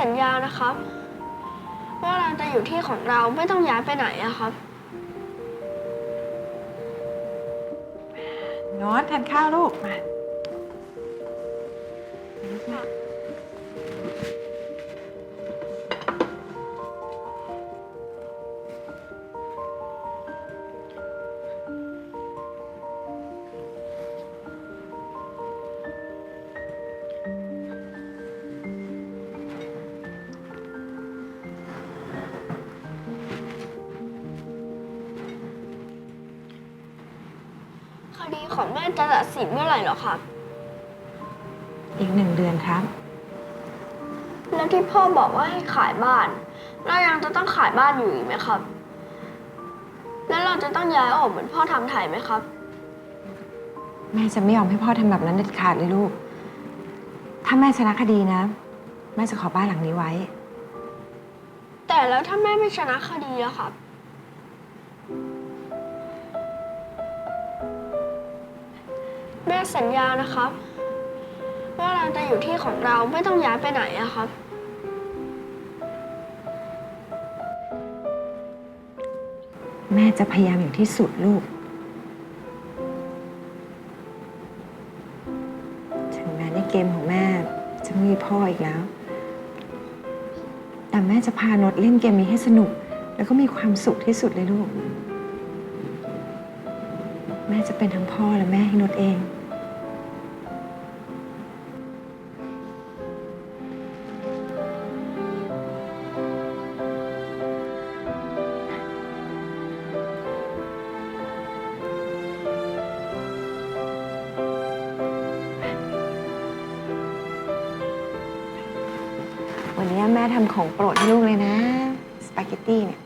สัญญานะครับ ว่าเราจะอยู่ที่ของเราไม่ต้องย้ายไปไหนอะครับ โน้ตทานข้าวลูกมา ดีของแม่จะตัดสินเมื่อไหร่เหรอครับอีกหนึ่งเดือนครับ แล้วที่พ่อบอกว่าให้ขายบ้าน เรายังจะต้องขายบ้านอยู่อีกไหมครับ แล้วเราจะต้องย้ายออกเหมือนพ่อทำไถ่ไหมครับ แม่จะไม่ยอมให้พ่อทำแบบนั้นเด็ดขาดเลยลูก ถ้าแม่ชนะคดีนะ แม่จะขอบ้านหลังนี้ไว้ แต่แล้วถ้าแม่ไม่ชนะคดีอะครับ แม่สัญญานะครับ ว่าเราจะอยู่ที่ของเราไม่ต้องย้ายไปไหนอะครับ แม่จะพยายามอย่างที่สุดลูก ถึงแม้ในเกมของแม่จะไม่มีพ่ออีกแล้ว แต่แม่จะพานดเล่นเกมนี้ให้สนุก แล้วก็มีความสุขที่สุดเลยลูก แม่จะเป็นทั้งพ่อและแม่ให้นดเอง นี้แม่ทำของโปรดให้ลูกเลยนะ สปาเกตตี้เนี่ย